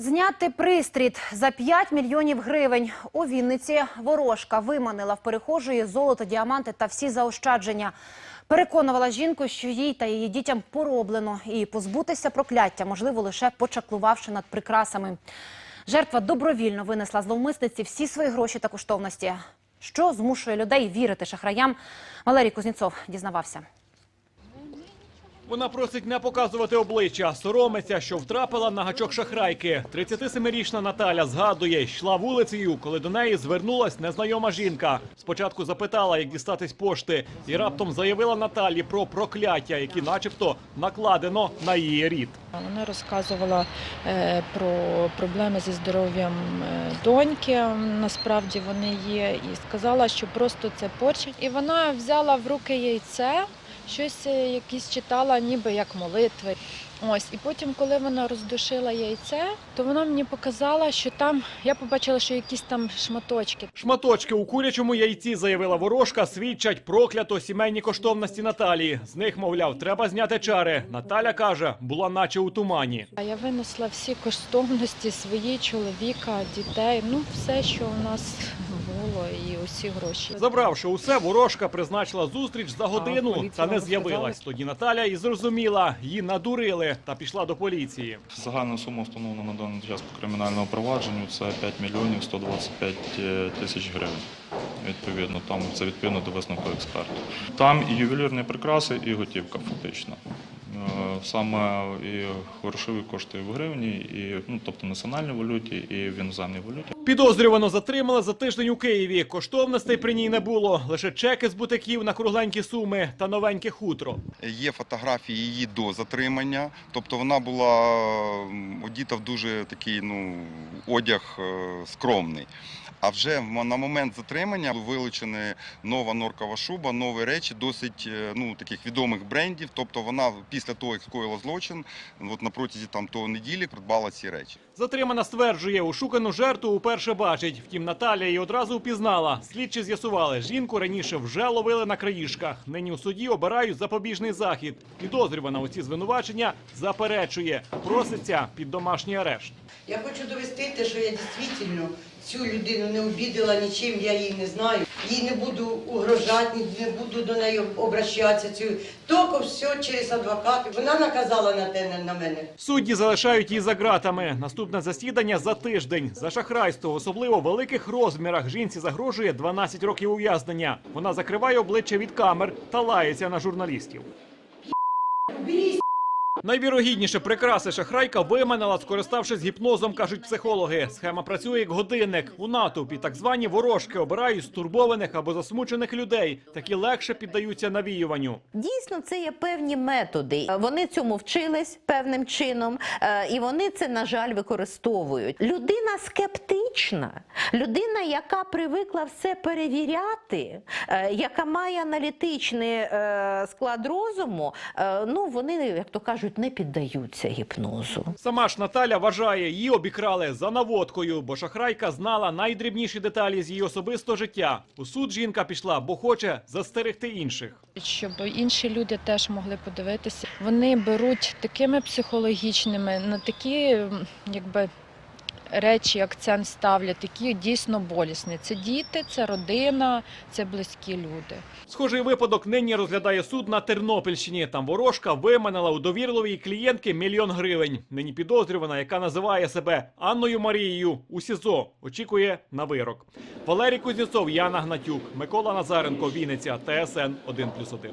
Зняти пристріт за 5 мільйонів гривень. У Вінниці ворожка виманила в перехожої золото, діаманти та всі заощадження. Переконувала жінку, що їй та її дітям пороблено, і позбутися прокляття можливо лише почаклувавши над прикрасами. Жертва добровільно винесла зловмисниці всі свої гроші та коштовності. Що змушує людей вірити шахраям? Валерій Кузнєцов дізнавався. Вона просить не показувати обличчя, соромиться, що втрапила на гачок шахрайки. 37-річна Наталя згадує, йшла вулицею, коли до неї звернулась незнайома жінка. Спочатку запитала, як дістатись пошти, і раптом заявила Наталі про прокляття, які, начебто, накладено на її рід. Вона розказувала е, про проблеми зі здоров'ям е, доньки. Насправді вони є, і сказала, що просто це порча. І вона взяла в руки яйце, щось е, якісь читала, ніби як молитви. Ось, і потім, коли вона роздушила яйце, то вона мені показала, що там я побачила, що якісь там шматочки. Шматочки у курячому яйці, заявила ворожка, свідчать проклято сімейні коштовності Наталії. З них, мовляв, треба зняти чари. Наталя каже, була наче у тумані. А я винесла всі коштовності свої, чоловіка, дітей, ну все, що у нас було, і усі гроші. Забравши усе, ворожка призначила зустріч за годину та не з'явилась. Тоді Наталя і зрозуміла, її надурили та пішла до поліції. Загальна сума встановлена на даний час по кримінальному провадженню це 5 мільйонів 125 тисяч гривень. Відповідно, там це відповідно до висновку експерту. Там і ювелірні прикраси, і готівка фактично. Е, Саме і грошові кошти в гривні, і ну тобто національній валюті, і в іноземній валюті. Підозрювано затримали за тиждень у Києві. Коштовностей при ній не було. Лише чеки з бутиків на кругленькі суми та новеньке хутро. Є фотографії її до затримання, тобто вона була одіта в дуже такий ну, одяг е, скромний. А вже на момент затримання вилучена нова норкова шуба, нові речі, досить е, ну, таких відомих брендів. Тобто вона після того, як скоїла злочин, от на протязі там того неділі придбала ці речі. Затримана стверджує, ушукану жертву уперше бачить. Втім, Наталія її одразу впізнала. Слідчі з'ясували, жінку раніше вже ловили на країшках. Нині у суді обирають запобіжний захід. Підозрювана у ці звинувачення заперечує, проситься під домашній арешт. Я хочу довести те, що я дійсно цю людину не обідала нічим, я її не знаю. Їй не буду угрожати, не буду до неї обращатися. Цю тільки все через адвоката. Вона наказала на те на мене. Судді залишають її за ґратами. Наступне засідання за тиждень. За шахрайство, особливо в великих розмірах, жінці загрожує 12 років ув'язнення. Вона закриває обличчя від камер та лається на журналістів. Найвірогідніше прикраси шахрайка виманила, скориставшись гіпнозом, кажуть психологи. Схема працює як годинник. У натовпі так звані ворожки обирають стурбованих або засмучених людей. Такі легше піддаються навіюванню. Дійсно, це є певні методи. Вони цьому вчились певним чином, е, і вони це, на жаль, використовують. Людина скептична, людина, яка привикла все перевіряти, е, яка має аналітичний е, склад розуму, ну вони, як то кажуть, не піддаються гіпнозу. Сама ж Наталя вважає, її обікрали за наводкою, бо шахрайка знала найдрібніші деталі з її особистого життя. У суд жінка пішла, бо хоче застерегти інших. щоб інші люди теж могли подивитися. Вони беруть такими психологічними на такі якби. Речі, акцент ставлять, такі дійсно болісні. Це діти, це родина, це близькі люди. Схожий випадок нині розглядає суд на Тернопільщині. Там ворожка виманила у довірливої клієнтки мільйон гривень. Нині підозрювана, яка називає себе Анною Марією у СІЗО, очікує на вирок. Валерій Кузнєцов, Яна Гнатюк, Микола Назаренко, Вінниця, ТСН 1+,1.